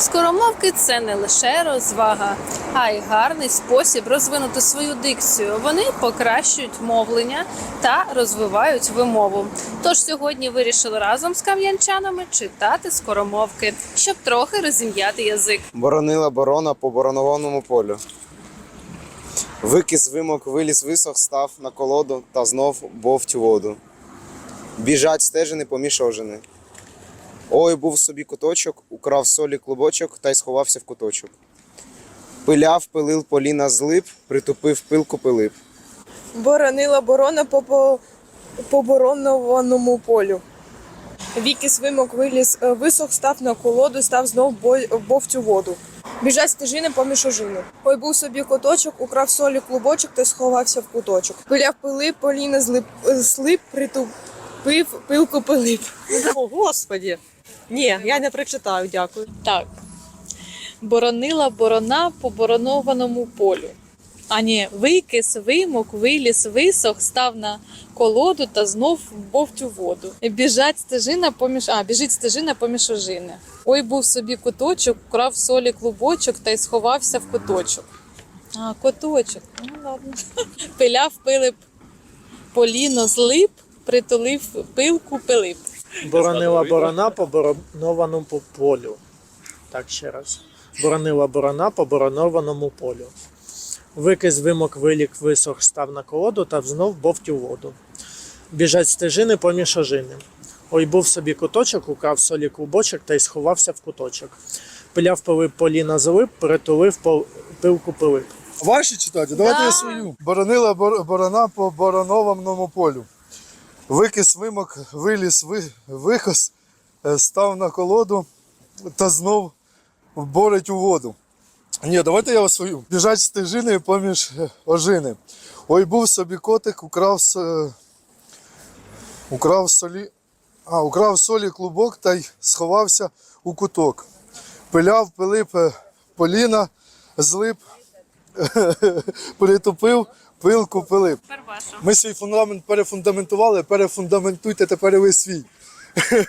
Скоромовки це не лише розвага, а й гарний спосіб розвинути свою дикцію. Вони покращують мовлення та розвивають вимову. Тож сьогодні вирішили разом з кам'янчанами читати скоромовки, щоб трохи розім'яти язик. Боронила борона по боронованому полю. Викис вимок, виліз висох, став на колоду та знов бовть воду. Біжать стежини поміж ожини. Ой, був собі куточок, украв солі клубочок та й сховався в куточок. Пиляв, пилив поліна злип, притупив пилку пилип. Боронила борона по, по, по полю. Віки свимок виліз, е, висох, став на колоду, став знов бовть воду. Біжать стежини поміж ожини. Ой був собі коточок, украв солі клубочок та сховався в куточок. Пиляв пилип, поліна злип, е, слип, притупив, пилку пилип. О, Господі. Ні, я не прочитаю, дякую. Так. Боронила борона по боронованому полю. А ні, викис, вимок, виліз, висох, став на колоду та знов бовть у воду. Біжать стежина поміж. А, біжить стежина поміж ожини. Ой, був собі куточок, крав солі клубочок та й сховався в куточок. А, коточок. Ну ладно. Пиляв пилип поліно злип, притулив пилку пилип. Боронила борона по боронованому полю. Так, ще раз. Боронила борона по боронованому полю. Викис вимок вилік висох став на колоду та знов бовть воду. Біжать стежини поміж ожини. Ой був собі куточок, украв солі клубочок та й сховався в куточок. Пиляв пилип поліна злип, притулив пол- пилку пилип. Ваші читати? Давайте я свою. Боронила бор- борона по боронованому полю. Викис вимок, виліз ви, вихос, е, став на колоду та знов борить у воду. Ні, давайте я свою. Біжать стежини поміж е, ожини. Ой, був собі котик, украв, е, украв солі. А, украв солі клубок та й сховався у куток. Пиляв Пилип Поліна, злип, притупив, пилку пилип. Ми свій фундамент перефундаментували, перефундаментуйте тепер ви свій.